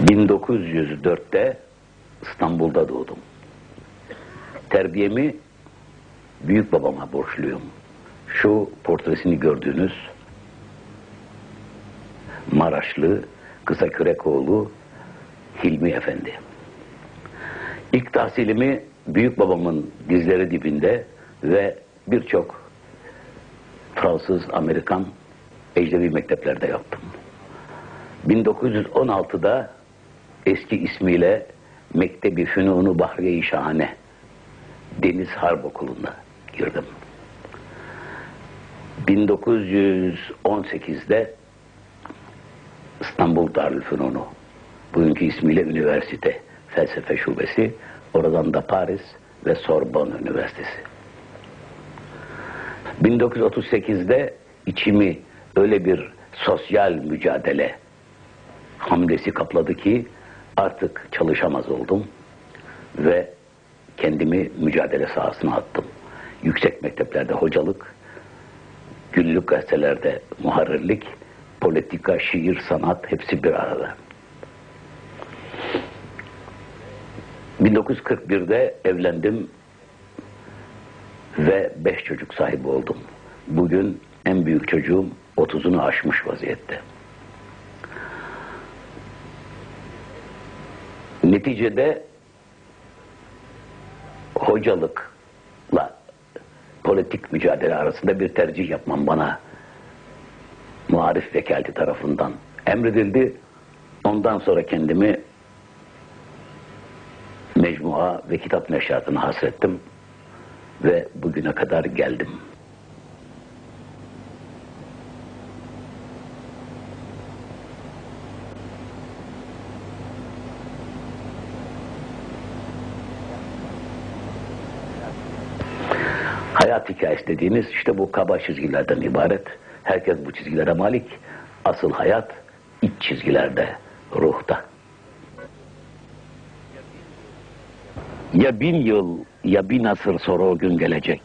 1904'te İstanbul'da doğdum. Terbiyemi büyük babama borçluyum. Şu portresini gördüğünüz Maraşlı Kısa Kürekoğlu Hilmi Efendi. İlk tahsilimi büyük babamın dizleri dibinde ve birçok Fransız, Amerikan, ecnebi mekteplerde yaptım. 1916'da eski ismiyle Mektebi Fünunu Bahriye-i Şahane Deniz Harp Okulu'na girdim. 1918'de İstanbul Darülfünunu bugünkü ismiyle üniversite felsefe şubesi oradan da Paris ve Sorbonne Üniversitesi. 1938'de içimi öyle bir sosyal mücadele hamlesi kapladı ki artık çalışamaz oldum ve kendimi mücadele sahasına attım. Yüksek mekteplerde hocalık, günlük gazetelerde muharrirlik, politika, şiir, sanat hepsi bir arada. 1941'de evlendim ve beş çocuk sahibi oldum. Bugün en büyük çocuğum 30'unu aşmış vaziyette. Neticede hocalıkla politik mücadele arasında bir tercih yapmam bana muharif vekaleti tarafından emredildi. Ondan sonra kendimi mecmua ve kitap neşriyatına hasrettim ve bugüne kadar geldim. Hayat hikayesi dediğimiz işte bu kaba çizgilerden ibaret. Herkes bu çizgilere malik. Asıl hayat iç çizgilerde, ruhta. Ya bin yıl ya bin asır sonra o gün gelecek.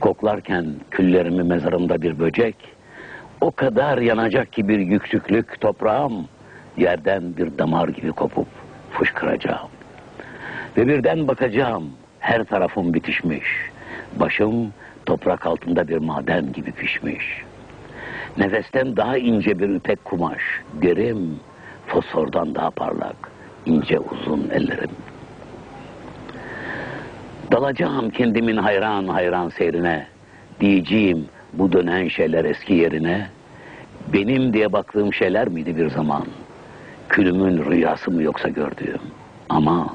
Koklarken küllerimi mezarımda bir böcek. O kadar yanacak ki bir yüksüklük toprağım. Yerden bir damar gibi kopup fışkıracağım. Ve birden bakacağım her tarafım bitişmiş. Başım toprak altında bir maden gibi pişmiş. Nefesten daha ince bir ipek kumaş, derim, fosfordan daha parlak, ince uzun ellerim. Dalacağım kendimin hayran hayran seyrine, diyeceğim bu dönen şeyler eski yerine, benim diye baktığım şeyler miydi bir zaman? Külümün rüyası mı yoksa gördüğüm? Aman,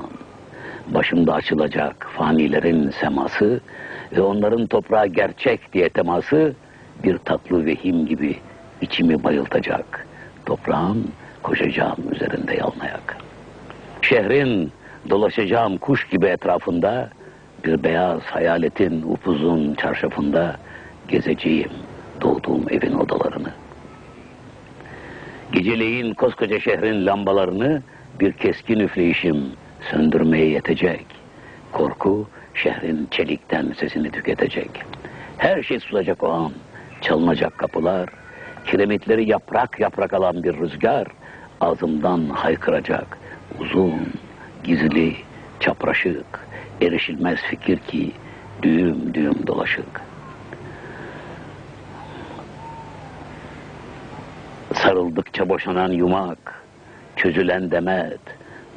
başımda açılacak fanilerin seması ve onların toprağa gerçek diye teması bir tatlı vehim gibi içimi bayıltacak. Toprağın koşacağım üzerinde yalnayak. Şehrin dolaşacağım kuş gibi etrafında bir beyaz hayaletin upuzun çarşafında gezeceğim doğduğum evin odalarını. Geceleyin koskoca şehrin lambalarını bir keskin üfleyişim söndürmeye yetecek. Korku şehrin çelikten sesini tüketecek. Her şey susacak o an. Çalınacak kapılar, kiremitleri yaprak yaprak alan bir rüzgar ağzımdan haykıracak. Uzun, gizli, çapraşık, erişilmez fikir ki düğüm düğüm dolaşık. Sarıldıkça boşanan yumak, çözülen demet,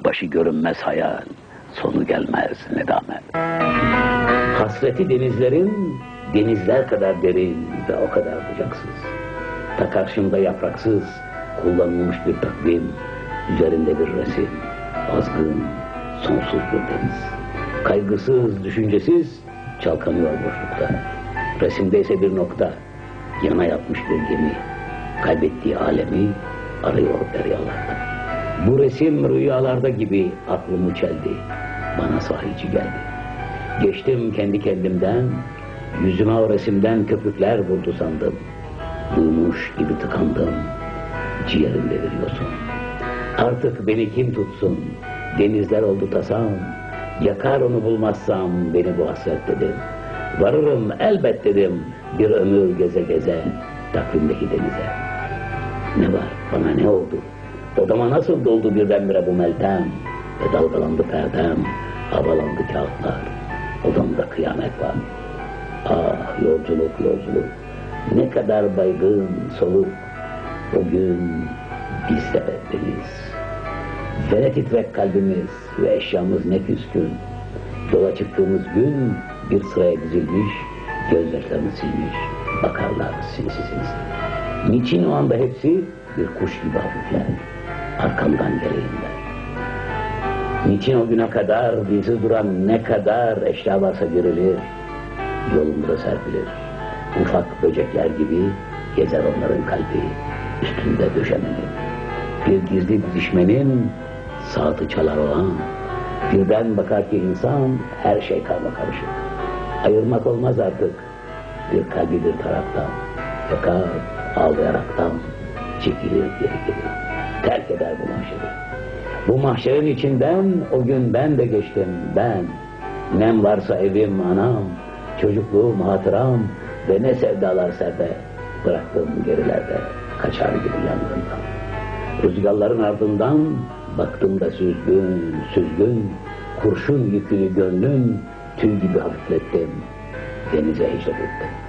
başı görünmez hayal, sonu gelmez nedamet. Hasreti denizlerin denizler kadar derin ve o kadar bucaksız. Ta karşımda yapraksız, kullanılmış bir takvim, üzerinde bir resim, azgın, sonsuz bir deniz. Kaygısız, düşüncesiz, çalkanıyor boşlukta. Resimde ise bir nokta, yana yatmış bir gemi, kaybettiği alemi arıyor deryalarda. Bu resim rüyalarda gibi aklımı çeldi, bana sahici geldi. Geçtim kendi kendimden, yüzüme o resimden köpükler vurdu sandım. Duymuş gibi tıkandım, ciğerimde veriyorsun. Artık beni kim tutsun, denizler oldu tasam, yakar onu bulmazsam beni bu hasret dedim. Varırım elbet dedim, bir ömür geze geze, takvimdeki denize. Ne var, bana ne oldu? Odama nasıl doldu birdenbire bu meltem ve dalgalandı perdem, havalandı kağıtlar. Odamda kıyamet var. Ah yolculuk yolculuk, ne kadar baygın soluk. O gün biz sebepleriz. Ve titrek kalbimiz ve eşyamız ne küskün. Yola çıktığımız gün bir sıraya dizilmiş, gözyaşlarını silmiş, bakarlar sinsi sinsi. Niçin o anda hepsi bir kuş gibi hafifler, arkamdan geleyimler. Niçin o güne kadar dizi duran ne kadar eşya varsa girilir, yolumuza serpilir. Ufak böcekler gibi gezer onların kalbi, üstünde döşemenin. Bir gizli dizişmenin saati çalar o an. Birden bakar ki insan her şey karma karışık. Ayırmak olmaz artık. Bir kalbi bir taraftan. Yakar ağlayaraktan çekilir geri gelir. Terk eder bu mahşeri. Bu mahşerin içinden o gün ben de geçtim ben. Nem varsa evim anam, çocukluğum hatıram ve ne sevdalar serde bıraktım gerilerde kaçar gibi yangından. Rüzgarların ardından baktım da süzgün, süzgün, kurşun yüklü gönlüm tüy gibi hafiflettim, denize hicret ettim.